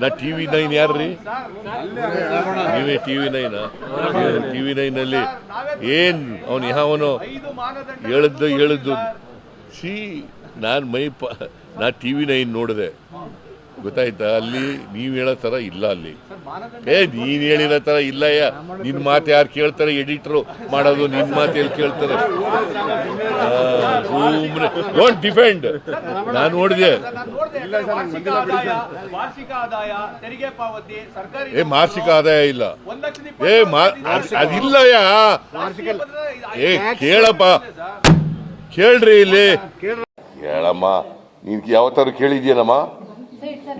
ನಾ T V nine ಯಾರ್ರಿ? ನೀವೇ T V nine? T V ನೈನಲ್ಲಿ ಏನ್ ಅವನು ಯಾವನು ಹೇಳಿದ್ದು ಹೇಳಿದ್ದು ಸಿ ನಾನು ಮೈ ಪ, ನಾ ಟಿ ವಿ ನೈನ್ ನೋಡಿದೆ. ಗೊತ್ತಾಯ್ತಾ? ಅಲ್ಲಿ ನೀವು ಹೇಳೋ ಥರ ಇಲ್ಲ ಅಲ್ಲಿ. ಏ ನೀನ್ ಹೇಳಿರೋ ಥರ ಇಲ್ಲಯ್ಯ ನಿನ್ನ ಮಾತು ಯಾರು ಕೇಳ್ತಾರೆ? ಎಡಿಟ್ರು ಮಾಡೋದು ನಿನ್ನ ಮಾತು ಎಲ್ಲಿ ಕೇಳ್ತಾರೆ? ಸುಮ್ಮನೆ ಡೋಂಟ್ ಡಿಫೆಂಡ್ ನಾನು ನೋಡಿದೆ. ವಾರ್ಷಿಕ ಆದಾಯ ವಾರ್ಷಿಕ ಆದಾಯ ತೆರಿಗೆ ಪಾವತಿ ಸರ್ಕಾರಿ ಏ ಮಾಸಿಕ ಆದಾಯ ಇಲ್ಲ ಏ ಮಾ ಅದಿಲ್ಲಯ್ಯ ಏ ಕೇಳಪ್ಪ. ಕೇಳ್ರಿ ಇಲ್ಲಿ. ಕೇಳಮ್ಮ ನೀನ್ ಯಾವತ್ತಾರು ಕೇಳಿದ್ಯೇನಮ್ಮ So it's an,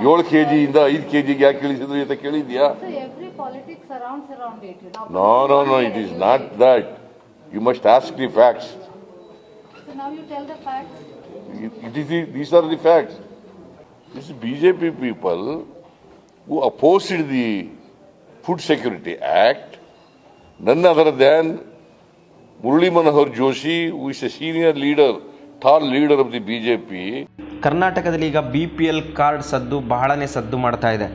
ಏಳು ಕೆ ಜಿಯಿಂದ ಐದು ಕೆ ಜಿಗೆ ಯಾಕೆ ಇಳಿಸಿದ್ರು ಅಂತ ಕೇಳಿದ್ಯಾ. No no no it is not that you must ask the facts. It is these are the facts this BJP people who opposed the food security act ನನ್ನ ಅದರ then Murali Manohar Joshi who is a senior leader tall leader of the BJP ಕರ್ನಾಟಕದಲ್ಲಿ ಈಗ B P L card ಸದ್ದು ಬಹಳನೇ ಸದ್ದು ಮಾಡ್ತಾ ಇದೆ.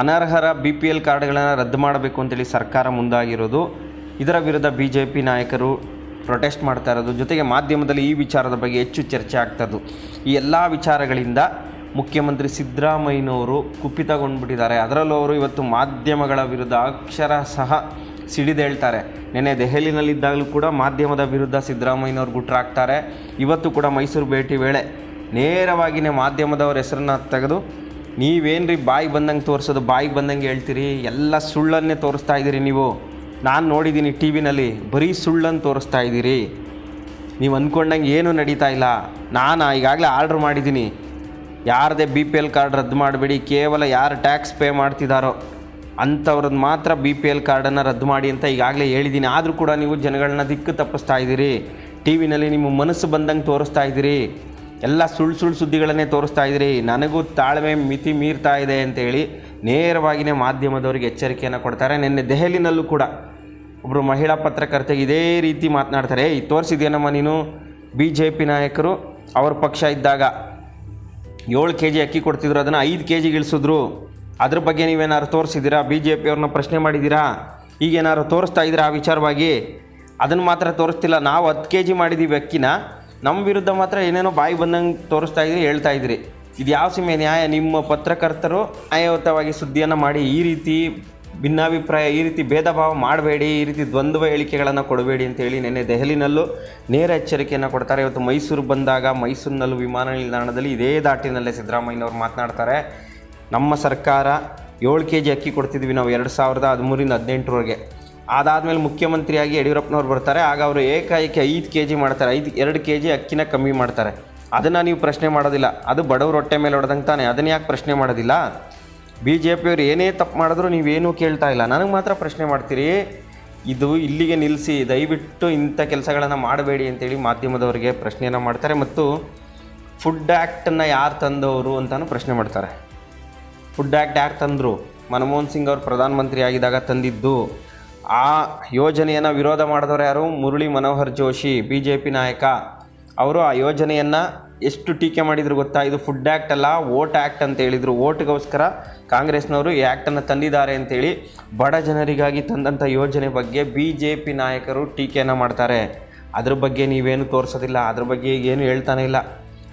ಅನರ್ಹರ B P L ಕಾರ್ಡ್ಗಳನ್ನು ರದ್ದು ಮಾಡಬೇಕು ಅಂತೇಳಿ ಸರ್ಕಾರ ಮುಂದಾಗಿರೋದು. ಇದರ ವಿರುದ್ಧ ಬಿ ಜೆ ಪಿ ನಾಯಕರು ಪ್ರೊಟೆಸ್ಟ್ ಮಾಡ್ತಾ ಇರೋದು. ಜೊತೆಗೆ ಮಾಧ್ಯಮದಲ್ಲಿ ಈ ವಿಚಾರದ ಬಗ್ಗೆ ಹೆಚ್ಚು ಚರ್ಚೆ ಆಗ್ತದ್ದು ಈ ಎಲ್ಲ ವಿಚಾರಗಳಿಂದ ಮುಖ್ಯಮಂತ್ರಿ ಸಿದ್ದರಾಮಯ್ಯನವರು ಕುಪಿತಗೊಂಡ್ಬಿಟ್ಟಿದ್ದಾರೆ. ಅದರಲ್ಲೂ ಅವರು ಇವತ್ತು ಮಾಧ್ಯಮಗಳ ವಿರುದ್ಧ ಅಕ್ಷರ ಸಹ ಸಿಡಿದೇಳ್ತಾರೆ ನಿನ್ನೆ ದೆಹಲಿನಲ್ಲಿದ್ದಾಗಲೂ ಕೂಡ ಮಾಧ್ಯಮದ ವಿರುದ್ಧ ಸಿದ್ದರಾಮಯ್ಯನವ್ರು ಗುಟ್ರಾಗ್ತಾರೆ. ಇವತ್ತು ಕೂಡ ಮೈಸೂರು ಭೇಟಿ ವೇಳೆ ನೇರವಾಗಿಯೇ ಮಾಧ್ಯಮದವ್ರ ಹೆಸರನ್ನ ತೆಗೆದು ನೀವೇನ್ರಿ ಬಾಯಿಗೆ ಬಂದಂಗೆ ತೋರಿಸೋದು, ಬಾಯಿಗೆ ಬಂದಂಗೆ ಹೇಳ್ತೀರಿ, ಎಲ್ಲ ಸುಳ್ಳನ್ನೇ ತೋರಿಸ್ತಾ ಇದ್ದೀರಿ ನೀವು. ನಾನು ನೋಡಿದ್ದೀನಿ ಟಿ ವಿನಲ್ಲಿ, ಬರೀ ಸುಳ್ಳನ್ನು ತೋರಿಸ್ತಾ ಇದ್ದೀರಿ. ನೀವು ಅಂದ್ಕೊಂಡಂಗೆ ಏನೂ ನಡೀತಾ ಇಲ್ಲ. ನಾನು ಈಗಾಗಲೇ ಆರ್ಡ್ರ್ ಮಾಡಿದ್ದೀನಿ. ಯಾರದೇ ಬಿ ಪಿ ಎಲ್ ಕಾರ್ಡ್ ರದ್ದು ಮಾಡಬೇಡಿ, ಕೇವಲ ಯಾರು ಟ್ಯಾಕ್ಸ್ ಪೇ ಮಾಡ್ತಿದ್ದಾರೋ ಅಂಥವ್ರದ್ದು ಮಾತ್ರ ಬಿ ಪಿ ಎಲ್ ಕಾರ್ಡನ್ನು ರದ್ದು ಮಾಡಿ ಅಂತ ಈಗಾಗಲೇ ಹೇಳಿದ್ದೀನಿ. ಆದರೂ ಕೂಡ ನೀವು ಜನಗಳನ್ನ ದಿಕ್ಕು ತಪ್ಪಿಸ್ತಾ ಇದ್ದೀರಿ. ಟಿ ವಿನಲ್ಲಿ ನಿಮ್ಮ ಮನಸ್ಸು ಬಂದಂಗೆ ತೋರಿಸ್ತಾ ಇದ್ದೀರಿ. ಎಲ್ಲ ಸುಳ್ಳು ಸುಳ್ಳು ಸುದ್ದಿಗಳನ್ನೇ ತೋರಿಸ್ತಾ ಇದ್ದೀರಿ. ನನಗೂ ತಾಳ್ಮೆ ಮಿತಿ ಮೀರ್ತಾ ಇದೆ ಅಂತೇಳಿ ನೇರವಾಗಿಯೇ ಮಾಧ್ಯಮದವರಿಗೆ ಎಚ್ಚರಿಕೆಯನ್ನು ಕೊಡ್ತಾರೆ. ನಿನ್ನೆ ದೆಹಲಿನಲ್ಲೂ ಕೂಡ ಒಬ್ಬರು ಮಹಿಳಾ ಪತ್ರಕರ್ತೆಗೆ ಇದೇ ರೀತಿ ಮಾತನಾಡ್ತಾರೆ. ಈ ತೋರಿಸಿದೇನಮ್ಮ ನೀನು? ಬಿ ಜೆ ಪಿ ನಾಯಕರು ಅವ್ರ ಪಕ್ಷ ಇದ್ದಾಗ ಏಳು ಕೆ ಜಿ ಅಕ್ಕಿ ಕೊಡ್ತಿದ್ರು. ಅದನ್ನು ಐದು ಕೆ ಜಿಗೆ ಇಳಿಸಿದ್ರು ಅದ್ರ ಬಗ್ಗೆ ನೀವೇನಾದ್ರು ತೋರಿಸಿದ್ದೀರಾ? ಬಿ ಜೆ ಪಿಯವ್ರನ್ನ ಪ್ರಶ್ನೆ ಮಾಡಿದ್ದೀರಾ? ಈಗೇನಾದ್ರು ತೋರಿಸ್ತಾ ಇದ್ದೀರಾ ಆ ವಿಚಾರವಾಗಿ? ಅದನ್ನು ಮಾತ್ರ ತೋರಿಸ್ತಿಲ್ಲ. ನಾವು ಹತ್ತು ಕೆ ಜಿ ಮಾಡಿದ್ದೀವಿ ಅಕ್ಕಿನ. ನಮ್ಮ ವಿರುದ್ಧ ಮಾತ್ರ ಏನೇನೋ ಬಾಯಿ ಬಂದಂಗೆ ತೋರಿಸ್ತಾ ಇದ್ರಿ, ಹೇಳ್ತಾ ಇದ್ರಿ. ಇದು ಯಾವ ಸಿಮೆ ನ್ಯಾಯ? ನಿಮ್ಮ ಪತ್ರಕರ್ತರು ನ್ಯಾಯಯುತವಾಗಿ ಸುದ್ದಿಯನ್ನು ಮಾಡಿ ಈ ರೀತಿ ಭಿನ್ನಾಭಿಪ್ರಾಯ, ಈ ರೀತಿ ಭೇದ ಭಾವ ಮಾಡಬೇಡಿ, ಈ ರೀತಿ ದ್ವಂದ್ವ ಹೇಳಿಕೆಗಳನ್ನು ಕೊಡಬೇಡಿ ಅಂತೇಳಿ ನಿನ್ನೆ ದೆಹಲಿನಲ್ಲೂ ನೇರ ಎಚ್ಚರಿಕೆಯನ್ನು ಕೊಡ್ತಾರೆ. ಇವತ್ತು ಮೈಸೂರು ಬಂದಾಗ ಮೈಸೂರಿನಲ್ಲೂ ವಿಮಾನ ನಿಲ್ದಾಣದಲ್ಲಿ ಇದೇ ದಾಟಿನಲ್ಲೇ ಸಿದ್ದರಾಮಯ್ಯನವರು ಮಾತನಾಡ್ತಾರೆ. ನಮ್ಮ ಸರ್ಕಾರ ಏಳು ಕೆ ಜಿ ಅಕ್ಕಿ ಕೊಡ್ತಿದ್ವಿ ನಾವು ಎರಡು ಸಾವಿರದ ಹದಿಮೂರಿಂದ ಹದಿನೆಂಟರವರೆಗೆ ಅದಾದಮೇಲೆ ಮುಖ್ಯಮಂತ್ರಿಯಾಗಿ ಯಡಿಯೂರಪ್ಪನವ್ರು ಬರ್ತಾರೆ. ಆಗ ಅವರು ಏಕಾಏಕಿ ಐದು ಕೆ ಜಿ ಮಾಡ್ತಾರೆ. ಐದು, ಎರಡು ಕೆ ಜಿ ಅಕ್ಕಿನ ಕಮ್ಮಿ ಮಾಡ್ತಾರೆ. ಅದನ್ನು ನೀವು ಪ್ರಶ್ನೆ ಮಾಡೋದಿಲ್ಲ. ಅದು ಬಡವ್ರ ಹೊಟ್ಟೆ ಮೇಲೆ ಹೊಡೆದಂಗೆ ತಾನೆ. ಅದನ್ನು ಯಾಕೆ ಪ್ರಶ್ನೆ ಮಾಡೋದಿಲ್ಲ? ಬಿ ಜೆ ಪಿಯವ್ರು ಏನೇ ತಪ್ಪು ಮಾಡಿದ್ರು ನೀವೇನೂ ಕೇಳ್ತಾ ಇಲ್ಲ. ನನಗೆ ಮಾತ್ರ ಪ್ರಶ್ನೆ ಮಾಡ್ತೀರಿ, ಇದು ಇಲ್ಲಿಗೆ ನಿಲ್ಲಿಸಿ, ದಯವಿಟ್ಟು ಇಂಥ ಕೆಲಸಗಳನ್ನು ಮಾಡಬೇಡಿ ಅಂತೇಳಿ ಮಾಧ್ಯಮದವರಿಗೆ ಪ್ರಶ್ನೆಯನ್ನು ಮಾಡ್ತಾರೆ ಮತ್ತು ಫುಡ್ ಆ್ಯಕ್ಟನ್ನು ಯಾರು ತಂದವರು ಅಂತಲೂ ಪ್ರಶ್ನೆ ಮಾಡ್ತಾರೆ. ಫುಡ್ ಆ್ಯಕ್ಟ್ ಯಾರು ತಂದರು? ಮನಮೋಹನ್ ಸಿಂಗ್ ಅವರು ಪ್ರಧಾನಮಂತ್ರಿ ಆಗಿದ್ದಾಗ ತಂದಿದ್ದು ಆ ಯೋಜನೆಯನ್ನು ವಿರೋಧ ಮಾಡಿದವರು ಯಾರು? Murali Manohar Joshi B J P ನಾಯಕ. ಅವರು ಆ ಯೋಜನೆಯನ್ನು ಎಷ್ಟು ಟೀಕೆ ಮಾಡಿದ್ರು ಗೊತ್ತಾ? ಇದು ಫುಡ್ ಆ್ಯಕ್ಟ್ ಅಲ್ಲ ವೋಟ್ ಆ್ಯಕ್ಟ್ ಅಂತ ಹೇಳಿದರು. ವೋಟ್ಗೋಸ್ಕರ ಕಾಂಗ್ರೆಸ್ನವರು ಈ ಆ್ಯಕ್ಟನ್ನು ತಂದಿದ್ದಾರೆ ಅಂತೇಳಿ ಬಡ ಜನರಿಗಾಗಿ ತಂದಂಥ ಯೋಜನೆ ಬಗ್ಗೆ ಬಿ ಜೆ ಪಿ ನಾಯಕರು ಟೀಕೆಯನ್ನು ಮಾಡ್ತಾರೆ. ಅದ್ರ ಬಗ್ಗೆ ನೀವೇನು ತೋರಿಸೋದಿಲ್ಲ, ಅದ್ರ ಬಗ್ಗೆ ಏನು ಹೇಳ್ತಾನೆ ಇಲ್ಲ.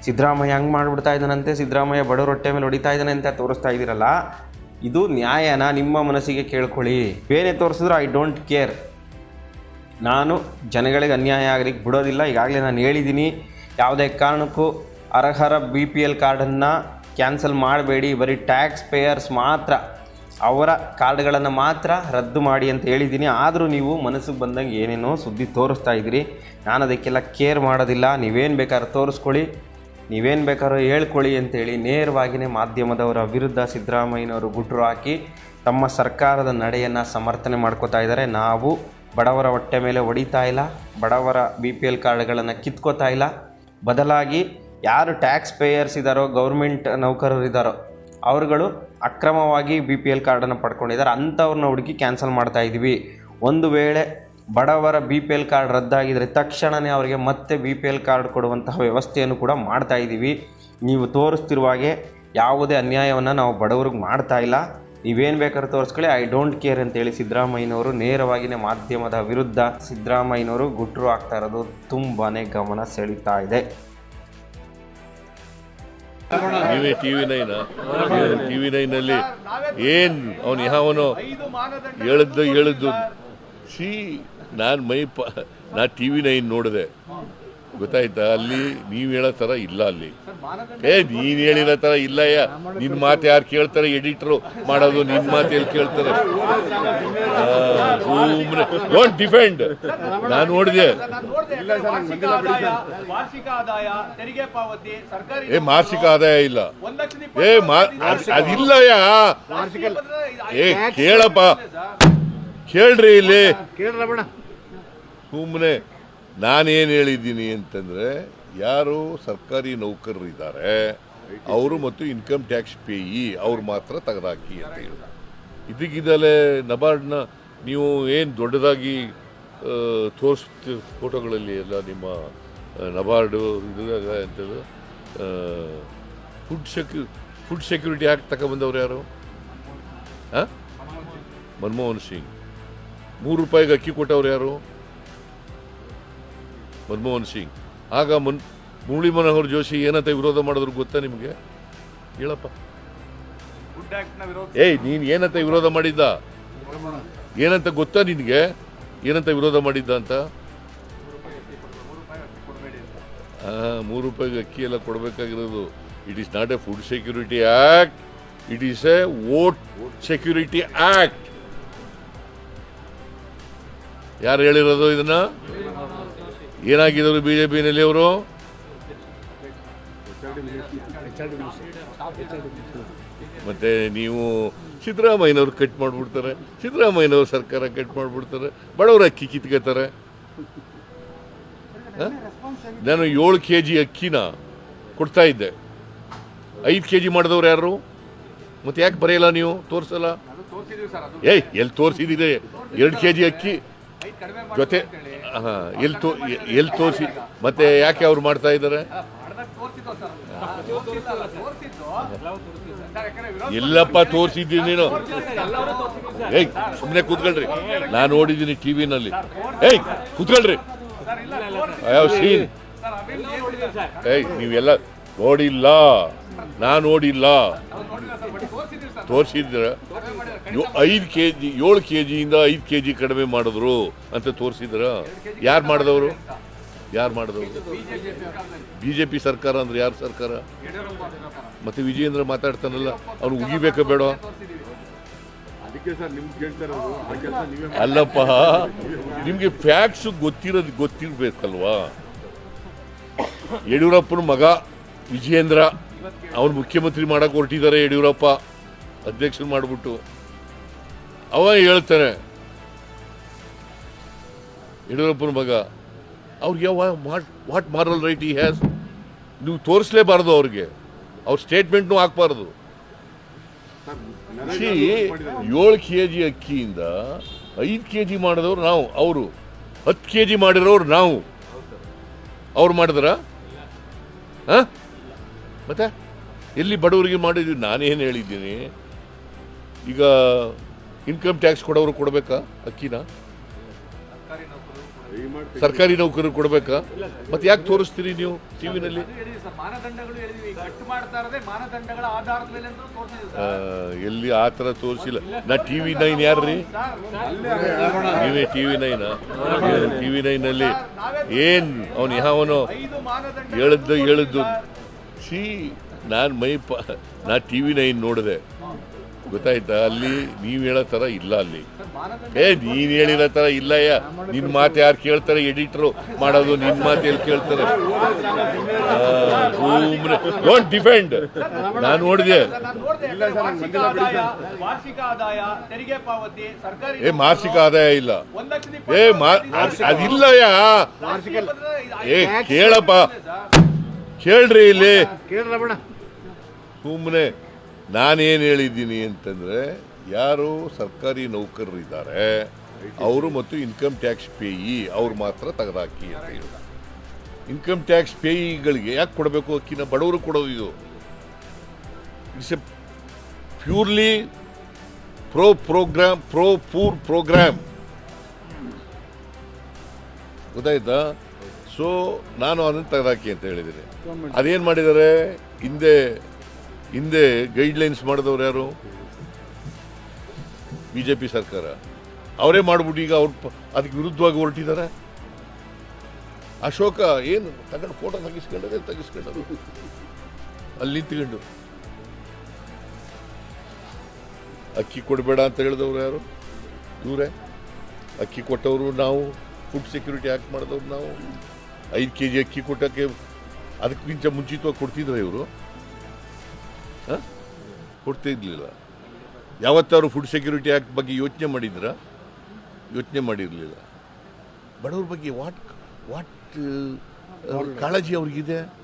ಸಿದ್ದರಾಮಯ್ಯ ಹಂಗೆ ಮಾಡಿಬಿಡ್ತಾ ಇದ್ದಾನಂತೆ. ಸಿದ್ದರಾಮಯ್ಯ ಬಡವ್ರ ಹೊಟ್ಟೆ ಮೇಲೆ ಹೊಡಿತಾ ಇದ್ದಾನೆ ಅಂತ ತೋರಿಸ್ತಾ ಇದ್ದೀರಲ್ಲ. ಇದು ನ್ಯಾಯನ ನಿಮ್ಮ ಮನಸ್ಸಿಗೆ ಕೇಳ್ಕೊಳ್ಳಿ. ಬೇರೆ ತೋರಿಸಿದ್ರು ಐ ಡೋಂಟ್ ಕೇರ್ ನಾನು ಜನಗಳಿಗೆ ಅನ್ಯಾಯ ಆಗಲಿಕ್ಕೆ ಬಿಡೋದಿಲ್ಲ, ಈಗಾಗಲೇ ನಾನು ಹೇಳಿದ್ದೀನಿ. ಯಾವುದೇ ಕಾರಣಕ್ಕೂ ಅರ್ಹರ ಬಿ ಪಿ ಎಲ್ ಕಾರ್ಡನ್ನು ಕ್ಯಾನ್ಸಲ್ ಮಾಡಬೇಡಿ. ಬರೀ ಟ್ಯಾಕ್ಸ್ ಪೇಯರ್ಸ್ ಮಾತ್ರ, ಅವರ ಕಾರ್ಡ್ಗಳನ್ನು ಮಾತ್ರ ರದ್ದು ಮಾಡಿ ಅಂತ ಹೇಳಿದ್ದೀನಿ. ಆದರೂ ನೀವು ಮನಸ್ಸಿಗೆ ಬಂದಂಗೆ ಏನೇನೋ ಸುದ್ದಿ ತೋರಿಸ್ತಾ ಇದ್ದೀರಿ. ನಾನು ಅದಕ್ಕೆಲ್ಲ ಕೇರ್ ಮಾಡೋದಿಲ್ಲ. ನೀವೇನು ಬೇಕಾದ್ರೂ ತೋರಿಸ್ಕೊಳ್ಳಿ. ನೀವೇನು ಬೇಕಾದ್ರೂ ಹೇಳ್ಕೊಳ್ಳಿ ಅಂತೇಳಿ ನೇರವಾಗಿಯೇ ಮಾಧ್ಯಮದವರ ವಿರುದ್ಧ ಸಿದ್ದರಾಮಯ್ಯನವರು ಗುಟ್ರು ಹಾಕಿ ತಮ್ಮ ಸರ್ಕಾರದ ನಡೆಯನ್ನು ಸಮರ್ಥನೆ ಮಾಡ್ಕೋತಾ ಇದ್ದಾರೆ. ನಾವು ಬಡವರ ಹೊಟ್ಟೆ ಮೇಲೆ ಹೊಡಿತಾ ಇಲ್ಲ, ಬಡವರ ಬಿ ಪಿ ಎಲ್ ಕಾರ್ಡ್ಗಳನ್ನು ಕಿತ್ಕೋತಾ ಇಲ್ಲ. ಬದಲಾಗಿ ಯಾರು ಟ್ಯಾಕ್ಸ್ ಪೇಯರ್ಸ್ ಇದ್ದಾರೋ ಗೌರ್ಮೆಂಟ್ ನೌಕರರಿದ್ದಾರೋ ಅವರುಗಳು ಅಕ್ರಮವಾಗಿ ಬಿ ಪಿ ಎಲ್ ಕಾರ್ಡನ್ನು ಪಡ್ಕೊಂಡಿದ್ದಾರೆ. ಅಂಥವ್ರನ್ನ ಹುಡುಕಿ ಕ್ಯಾನ್ಸಲ್ ಮಾಡ್ತಾ ಇದ್ದೀವಿ ಒಂದು ವೇಳೆ ಬಡವರ ಬಿ ಪಿ ಎಲ್ ಕಾರ್ಡ್ ರದ್ದಾಗಿದ್ದರೆ ತಕ್ಷಣವೇ ಅವರಿಗೆ ಮತ್ತೆ ಬಿ ಪಿ ಎಲ್ ಕಾರ್ಡ್ ಕೊಡುವಂತಹ ವ್ಯವಸ್ಥೆಯನ್ನು ಕೂಡ ಮಾಡ್ತಾ ಇದ್ದೀವಿ. ನೀವು ತೋರಿಸ್ತಿರುವ ಹಾಗೆ ಯಾವುದೇ ಅನ್ಯಾಯವನ್ನು ನಾವು ಬಡವ್ರಿಗೆ ಮಾಡ್ತಾ ಇಲ್ಲ. ನೀವೇನು ಬೇಕಾದ್ರೂ ತೋರಿಸ್ಕೊಳ್ಳಿ. ಐ ಡೋಂಟ್ ಕೇರ್ ಅಂತೇಳಿ ಸಿದ್ದರಾಮಯ್ಯನವರು ನೇರವಾಗಿಯೇ ಮಾಧ್ಯಮದ ವಿರುದ್ಧ ಸಿದ್ದರಾಮಯ್ಯನವರು ಗುಟ್ರು ಆಗ್ತಾ ಇರೋದು ತುಂಬಾ ಗಮನ ಸೆಳೀತಾ ಇದೆ. ಟಿ ನೈನ್ ಟಿವಿ ನೈನಲ್ಲಿ ಏನ್ ಅವನು ಯಾವನು ಹೇಳಿದ್ದು ಹೇಳಿದ್ದು ಸಿ ನಾನು ಮೈ ಪ ನಾ ಟಿ ವಿ ನೈನ್ ನೋಡಿದೆ. ಗೊತ್ತಾಯ್ತಾ? ಅಲ್ಲಿ ನೀವು ಹೇಳೋ ಥರ ಇಲ್ಲ ಅಲ್ಲಿ. ಏ ನೀನು ಹೇಳಿರೋ ಥರ ಇಲ್ಲಯ್ಯ ನಿನ್ನ ಮಾತು ಯಾರು ಕೇಳ್ತಾರೆ? ಎಡಿಟ್ರು ಮಾಡೋದು ನಿನ್ನ ಮಾತು ಎಲ್ಲಿ ಕೇಳ್ತಾರೆ? ಸುಮ್ಮನೆ ಡೋಂಟ್ ಡಿಫೆಂಡ್ ನಾನು ನೋಡಿದೆ. ಏ ಮಾಸಿಕ ಆದಾಯ ಇಲ್ಲ ಏ ಅದಿಲ್ಲ ಮಾ ಸಾವಿರ ಅದ್- ಅದಿಲ್ಲಯ್ಯ ವಾರ್ಷಿಕ ಬಂದ್ರೆ ಏ ಕೇಳಪ್ಪ. ಕೇಳ್ರಿ ಇಲ್ಲಿ. ಸುಮ್ಮನೆ ನಾನೇನು ಹೇಳಿದ್ದೀನಿ ಅಂತಂದರೆ, ಯಾರು ಸರ್ಕಾರಿ ನೌಕರರಿದ್ದಾರೆ, ಅವರು ಮತ್ತು ಇನ್ಕಮ್ ಟ್ಯಾಕ್ಸ್ ಪೇಯಿ ಅವ್ರು ಮಾತ್ರ ತೆಗೆದಾಕಿ ಅಂತ ಹೇಳಿದ್ರು ಇದಕ್ಕಿದಲೇ ನಬಾರ್ಡ್ನ ನೀವು ಏನು ದೊಡ್ಡದಾಗಿ ತೋರಿಸ್ತಿ, ಫೋಟೋಗಳಲ್ಲಿ ಎಲ್ಲ ನಿಮ್ಮ ನಬಾರ್ಡು ಇದಾಗ ಅಂತೇಳಿ food security food security act ತಗೊಂಬಂದವ್ರು ಯಾರು? ಹಾಂ ಮನಮೋಹನ್ ಸಿಂಗ್. ಮೂರು ರೂಪಾಯಿಗೆ ಅಕ್ಕಿ ಕೊಟ್ಟವ್ರು ಯಾರು? ಮನಮೋಹನ್ ಸಿಂಗ್. ಆಗ ಮುನ್ ಮುರಳಿ ಮನೋಹರ್ ಜೋಶಿ ಏನಂತ ವಿರೋಧ ಮಾಡಿದ್ರು ಗೊತ್ತಾ ನಿಮಗೆ? ಹೇಳಪ್ಪ. ಏಯ್, ನೀನು ಏನಂತ ವಿರೋಧ ಮಾಡಿದ್ದ? ಏನಂತ ಗೊತ್ತಾ ನಿನಗೆ? ಏನಂತ ವಿರೋಧ ಮಾಡಿದ್ದ ಅಂತ? ಮೂರು ರೂಪಾಯಿಗೆ ಅಕ್ಕಿ ಎಲ್ಲ ಕೊಡಬೇಕಾಗಿರೋದು. It is not a food security act it is a vote security act ಯಾರು ಹೇಳಿರೋದು ಇದನ್ನ? ಏನಾಗಿದ್ರು ಪಿನಲ್ಲಿ ಅವರು? ಮತ್ತೆ ನೀವು ಸಿದ್ದರಾಮಯ್ಯನವ್ರು ಕಟ್ ಮಾಡಿಬಿಡ್ತಾರೆ. ಸಿದ್ದರಾಮಯ್ಯನವ್ರ ಸರ್ಕಾರ ಕಟ್ ಮಾಡಿಬಿಡ್ತಾರೆ. ಬಡವರ ಅಕ್ಕಿ ಕಿತ್ಕೋತಾರೆ? ನಾನು ಏಳು ಕೆ ಜಿ ಅಕ್ಕಿನ ಕೊಡ್ತಾ ಇದ್ದೆ. ಐದು ಕೆ ಜಿ ಮಾಡಿದವ್ರು ಯಾರು? ಮತ್ತೆ ಯಾಕೆ ಬರೆಯಲ್ಲ ನೀವು? ತೋರಿಸಲ್ಲ? ಏಯ್, ಎಲ್ಲಿ ತೋರಿಸಿದ್ದೀರಿ? ಎರಡು ಕೆ ಜಿ ಅಕ್ಕಿ. ಜೊತೆ ಎಲ್ಲಿ ತೋ ಎಲ್ಲಿ ತೋರಿಸಿ ಮತ್ತೆ ಯಾಕೆ ಅವ್ರು ಮಾಡ್ತಾ ಇದ್ದಾರೆ? ಎಲ್ಲಪ್ಪ ತೋರಿಸಿದ್ದೀನಿ ನೀನು. ಏಯ್ ಸುಮ್ಮನೆ ಕೂತ್ಕೊಳ್ರಿ. ನಾನು ನೋಡಿದ್ದೀನಿ ಟಿವಿನಲ್ಲಿ ಏಯ್, ಕೂತ್ಕೊಳ್ರಿ. Have seen. ಏಯ್, ನೀವೆಲ್ಲ ನೋಡಿಲ್ಲ. ನಾ ನೋಡಿಲ್ಲ. ತೋರಿಸಿದ್ರ ಐದು ಕೆ ಜಿ ಏಳು ಕೆ ಜಿಯಿಂದ ಐದು ಕೆ ಜಿ ಕಡಿಮೆ ಮಾಡಿದ್ರು ಅಂತ ತೋರಿಸಿದ್ರ. ಯಾರು ಮಾಡಿದವರು? ಯಾರು ಮಾಡಿದವರು? ಬಿ ಜೆ ಪಿ ಸರ್ಕಾರ ಅಂದ್ರೆ ಯಾರು ಸರ್ಕಾರ? ಮತ್ತೆ ವಿಜಯೇಂದ್ರ ಮಾತಾಡ್ತಾನಲ್ಲ ಅವ್ನು ಉಗಿಬೇಕಾ ಬೇಡ? ಅಲ್ಲಪ್ಪ ನಿಮಗೆ ಫ್ಯಾಕ್ಟ್ಸ್ ಗೊತ್ತಿರೋದು ಗೊತ್ತಿರಬೇಕಲ್ವಾ? ಯಡಿಯೂರಪ್ಪನ ಮಗ ವಿಜಯೇಂದ್ರ ಅವನು ಮುಖ್ಯಮಂತ್ರಿ ಮಾಡಕ್ ಹೊರಟಿದ್ದಾರೆ ಯಡಿಯೂರಪ್ಪ. ಅಧ್ಯಕ್ಷರು ಮಾಡಿಬಿಟ್ಟು ಅವ ಹೇಳ್ತಾನೆ ಯಡಿಯೂರಪ್ಪನ ಮಗ ಅವ್ರಿಗೆ ವಾಟ್ ವಾಟ್ ಮಾರಲ್ ರೈಟ್ ಈ ಹ್ಯಾಸ್ ನೀವು ತೋರಿಸ್ಲೇಬಾರ್ದು ಅವ್ರಿಗೆ. ಅವ್ರ ಸ್ಟೇಟ್ಮೆಂಟ್ನು ಹಾಕ್ಬಾರ್ದು. ಏಳು ಕೆ ಜಿ ಅಕ್ಕಿಯಿಂದ ಐದು ಕೆ ಜಿ ಮಾಡಿದವ್ರು ನಾವು ಅವರು. ಹತ್ತು ಕೆ ಜಿ ಮಾಡಿರೋರು ನಾವು. ಅವ್ರು ಮಾಡಿದ್ರ? ಹಾಂ? ಮತ್ತೆ? ಎಲ್ಲಿ ಬಡವರಿಗೆ ಮಾಡಿದ್ವಿ ನಾನೇನು ಹೇಳಿದ್ದೀನಿ? ಈಗ ಇನ್ಕಮ್ ಟ್ಯಾಕ್ಸ್ ಕೊಡೋರು ಕೊಡಬೇಕಾ ಅಕ್ಕಿನ? ಸರ್ಕಾರಿ ನೌಕರರು ಕೊಡಬೇಕಾ? ಮತ್ತೆ ಯಾಕೆ ತೋರಿಸ್ತೀರಿ ನೀವು ಟಿವಿನಲ್ಲಿ ಎಲ್ಲಿ ಆ ಥರ ತೋರಿಸಿಲ್ಲ. ನಾ ಟಿ ವಿ ನೈನ್ ಯಾರ್ರಿ? ನೀವೇ T V nine? T V ನೈನಲ್ಲಿ ಏನು ಅವನು ಯಾವನು ಹೇಳಿದ್ದು ಹೇಳಿದ್ದು ಸಿ ನಾನು ಮೈ ಪ ನಾ ಟಿ ವಿ ನೈನ್ ನೋಡಿದೆ. ಗೊತ್ತಾಯ್ತಾ? ಅಲ್ಲಿ ನೀವು ಹೇಳೋ ಥರ ಇಲ್ಲ ಅಲ್ಲಿ. ಏ ನೀನು ಹೇಳಿರೋ ಥರ ಇಲ್ಲಯ್ಯ ನಿನ್ನ ಮಾತು ಯಾರು ಕೇಳ್ತಾರೆ? ಎಡಿಟ್ರು ಮಾಡೋದು ನಿನ್ನ ಮಾತು ಎಲ್ಲಿ ಕೇಳ್ತಾರೆ? ಸುಮ್ಮನೆ ಡೋಂಟ್ ಡಿಫೆಂಡ್ ನಾನು ನೋಡಿದೆ. ಏ ಮಾಸಿಕ ಆದಾಯ ಇಲ್ಲ. ಏ ಅದಿಲ್ಲಯ್ಯ ಏ ಕೇಳಪ್ಪ. ಕೇಳ್ರಿ ಇಲ್ಲಿ. ಸುಮ್ಮನೆ ನಾನೇನು ಹೇಳಿದ್ದೀನಿ ಅಂತಂದರೆ ಯಾರು ಸರ್ಕಾರಿ ನೌಕರರಿದ್ದಾರೆ ಅವರು ಮತ್ತು ಇನ್ಕಮ್ ಟ್ಯಾಕ್ಸ್ ಪೇಯಿ ಅವ್ರು ಮಾತ್ರ ತೆಗೆದಾಕಿ ಅಂತ ಹೇಳಿದ ಇನ್ಕಮ್ ಟ್ಯಾಕ್ಸ್ ಪೇಯಿಗಳಿಗೆ ಯಾಕೆ ಕೊಡಬೇಕು ಅಕ್ಕಿನ? ಬಡವರು ಕೊಡೋದು ಇದು. It's a purely pro program pro poor program ಗೊತ್ತಾಯ್ತಾ? ಸೊ ನಾನು ಅದನ್ನು ತೆಗೆದಾಕಿ ಅಂತ ಹೇಳಿದ್ದೀನಿ. ಅದೇನು ಮಾಡಿದ್ದಾರೆ? ಹಿಂದೆ ಹಿಂದೆ ಗೈಡ್ಲೈನ್ಸ್ ಮಾಡಿದವ್ರು ಯಾರು? ಬಿ ಜೆ ಪಿ ಸರ್ಕಾರ. ಅವರೇ ಮಾಡ್ಬಿಟ್ಟು ಈಗ ಅವ್ರು ಅದಕ್ಕೆ ವಿರುದ್ಧವಾಗಿ ಹೊರಟಿದ್ದಾರೆ ಅಶೋಕ ಏನು ತಗೊಂಡು ಫೋಟೋ ತೆಗಿಸ್ಕೊಂಡದೆ ತೆಗಿಸ್ಕೊಂಡರು. ಅಲ್ಲಿ ನಿಂತ್ಕೊಂಡು. ಅಕ್ಕಿ ಕೊಡಬೇಡ ಅಂತ ಹೇಳಿದವ್ರು ಯಾರು? ಇವರೇ? ಅಕ್ಕಿ ಕೊಟ್ಟವರು ನಾವು. ಫುಡ್ ಸೆಕ್ಯೂರಿಟಿ ಆ್ಯಕ್ಟ್ ಮಾಡಿದವ್ರು ನಾವು. ಐದು ಕೆ ಜಿ ಅಕ್ಕಿ ಕೊಟ್ಟಕ್ಕೆ ಅದಕ್ಕಿಂತ ಮುಂಚಿತವಾಗಿ ಕೊಡ್ತಿದ್ರು ಇವರು? ಕೊಡ್ತಾ ಇರಲಿಲ್ಲ ಯಾವತ್ತಾರು ಫುಡ್ ಸೆಕ್ಯೂರಿಟಿ ಆ್ಯಕ್ಟ್ ಬಗ್ಗೆ ಯೋಚನೆ ಮಾಡಿದ್ರ? ಯೋಚನೆ ಮಾಡಿರಲಿಲ್ಲ. ಬಡವ್ರ ಬಗ್ಗೆ ವಾಟ್ ವಾಟ್ ಕಾಳಜಿ ಅವ್ರಿಗಿದೆ?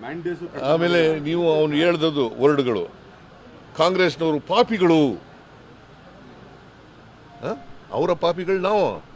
ಮ್ಯಾಂಡೇಸು ಆಮೇಲೆ ನೀವು ಅವನು ಹೇಳ್ದದು ವರ್ಡ್ಗಳು. ಕಾಂಗ್ರೆಸ್ನವರು ಪಾಪಿಗಳು. ಹ? ಅವರ ಪಾಪಿಗಳು ನಾವು.